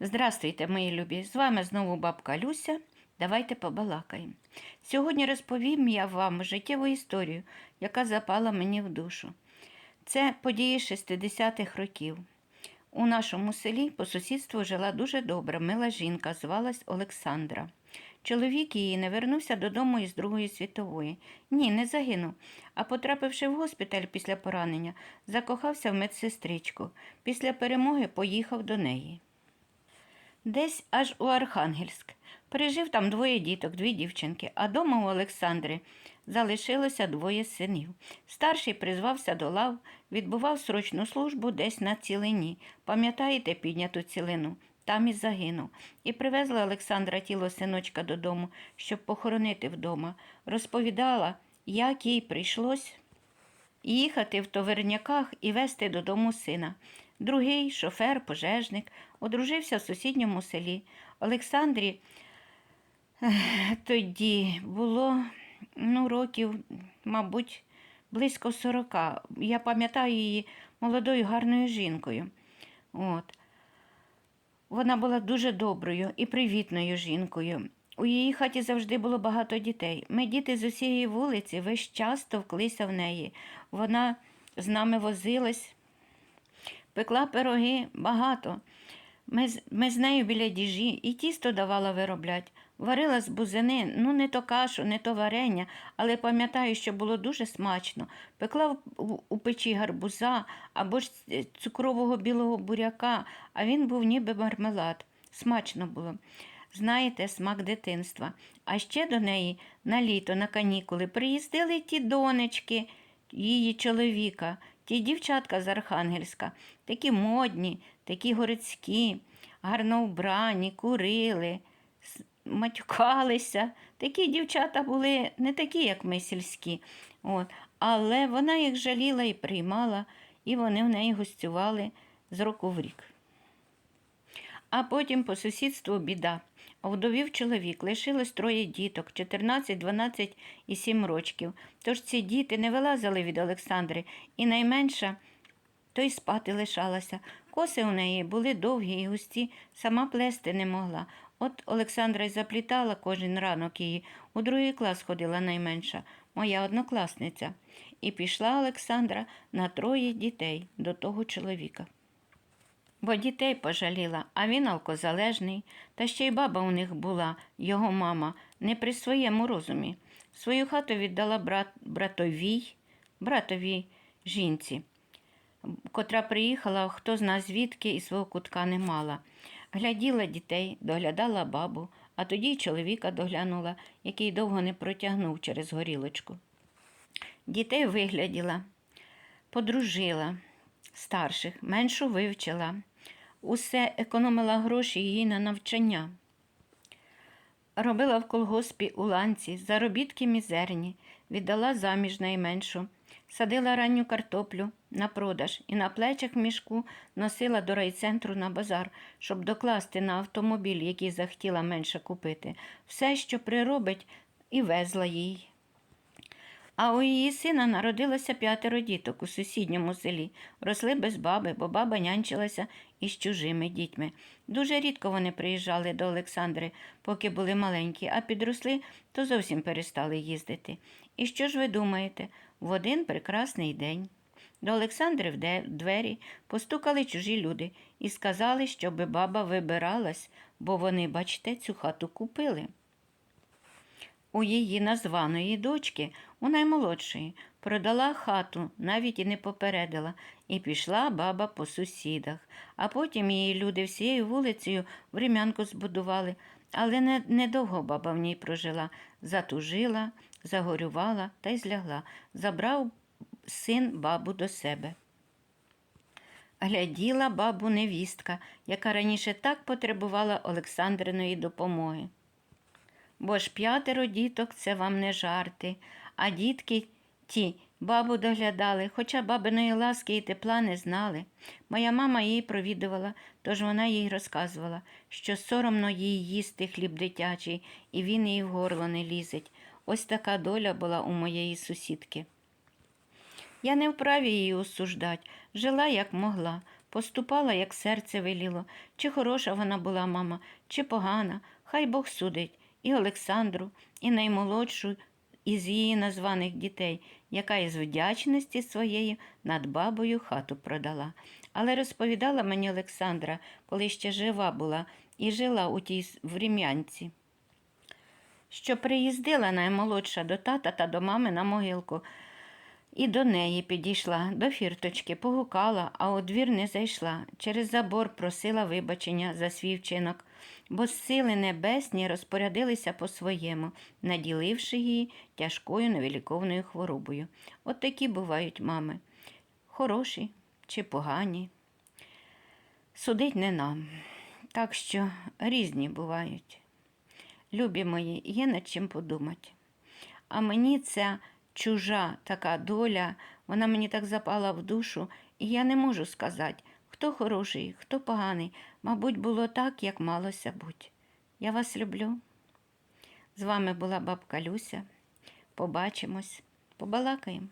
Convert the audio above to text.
Здравствуйте, мої любі! З вами знову бабка Люся. Давайте побалакаємо. Сьогодні розповім я вам життєву історію, яка запала мені в душу. Це події 60-х років. У нашому селі по сусідству жила дуже добра, мила жінка, звалась Олександра. Чоловік її не вернувся додому із Другої світової. Ні, не загинув. А потрапивши в госпіталь після поранення, закохався в медсестричку. Після перемоги поїхав до неї. Десь аж у Архангельськ. Пережив там двоє діток, дві дівчинки, а дома у Олександри залишилося двоє синів. Старший призвався до лав, відбував срочну службу десь на цілині. Пам'ятаєте підняту цілину? Там і загинув. І привезла Олександра тіло синочка додому, щоб похоронити вдома. Розповідала, як їй прийшлось їхати в товарняках і везти додому сина. Другий шофер, пожежник, одружився в сусідньому селі. Олександрі тоді було ну, років, мабуть, близько сорока. Я пам'ятаю її молодою гарною жінкою. От. Вона була дуже доброю і привітною жінкою. У її хаті завжди було багато дітей. Ми, діти з усієї вулиці, весь час товклися в неї. Вона з нами возилась, пекла пироги багато. Ми, з- ми з нею біля діжі і тісто давала вироблять. Варила з бузини, ну не то кашу, не то варення, але пам'ятаю, що було дуже смачно. Пекла в- у, у печі гарбуза або ж цукрового білого буряка, а він був ніби мармелад. Смачно було. Знаєте, смак дитинства. А ще до неї на літо, на канікули приїздили ті донечки її чоловіка, ті дівчатка з Архангельська, такі модні, такі городські, гарно вбрані, курили, матюкалися. Такі дівчата були не такі, як ми сільські. От. Але вона їх жаліла і приймала, і вони в неї гостювали з року в рік. А потім по сусідству біда. Овдовів чоловік, лишилось троє діток 14, 12 і 7 рочків. Тож ці діти не вилазили від Олександри, і найменша то й спати лишалася. Коси у неї були довгі і густі, сама плести не могла. От Олександра й заплітала кожен ранок її. У другий клас ходила найменша, моя однокласниця. І пішла Олександра на троє дітей до того чоловіка. Бо дітей пожаліла, а він алкозалежний, та ще й баба у них була, його мама, не при своєму розумі. Свою хату віддала брат, братовій, братовій жінці, котра приїхала, хто зна звідки і свого кутка не мала. Гляділа дітей, доглядала бабу, а тоді й чоловіка доглянула, який довго не протягнув через горілочку. Дітей вигляділа, подружила старших, меншу вивчила. Усе економила гроші їй на навчання. Робила в колгоспі у ланці, заробітки мізерні, віддала заміж найменшу, садила ранню картоплю на продаж і на плечах мішку носила до райцентру на базар, щоб докласти на автомобіль, який захотіла менше купити. Все, що приробить, і везла їй. А у її сина народилося п'ятеро діток у сусідньому селі. Росли без баби, бо баба нянчилася із чужими дітьми. Дуже рідко вони приїжджали до Олександри, поки були маленькі, а підросли, то зовсім перестали їздити. І що ж ви думаєте? В один прекрасний день до Олександри в двері постукали чужі люди і сказали, щоби баба вибиралась, бо вони, бачите, цю хату купили. У її названої дочки, у наймолодшої, продала хату, навіть і не попередила, і пішла баба по сусідах. А потім її люди всією вулицею врем'янку збудували, але не, недовго баба в ній прожила. Затужила, загорювала та й злягла. Забрав син бабу до себе. Гляділа бабу невістка, яка раніше так потребувала Олександриної допомоги. Бо ж п'ятеро діток це вам не жарти, а дітки ті бабу доглядали, хоча бабиної ласки і тепла не знали. Моя мама її провідувала, тож вона їй розказувала, що соромно їй їсти хліб дитячий, і він їй в горло не лізить. Ось така доля була у моєї сусідки. Я не вправі її осуждать, жила як могла. поступала, як серце веліло, чи хороша вона була мама, чи погана, хай Бог судить і Олександру, і наймолодшу із її названих дітей, яка із вдячності своєї над бабою хату продала. Але розповідала мені Олександра, коли ще жива була і жила у тій в Рім'янці. що приїздила наймолодша до тата та до мами на могилку. І до неї підійшла, до фірточки, погукала, а у двір не зайшла. Через забор просила вибачення за свій вчинок, бо сили небесні розпорядилися по-своєму, наділивши її тяжкою невиліковною хворобою. От такі бувають мами. Хороші чи погані. Судить не нам. Так що різні бувають. Любі мої, є над чим подумати. А мені ця чужа така доля, вона мені так запала в душу, і я не можу сказати, хто хороший, хто поганий. Мабуть, було так, як малося бути. Я вас люблю. З вами була бабка Люся. Побачимось, побалакаємо.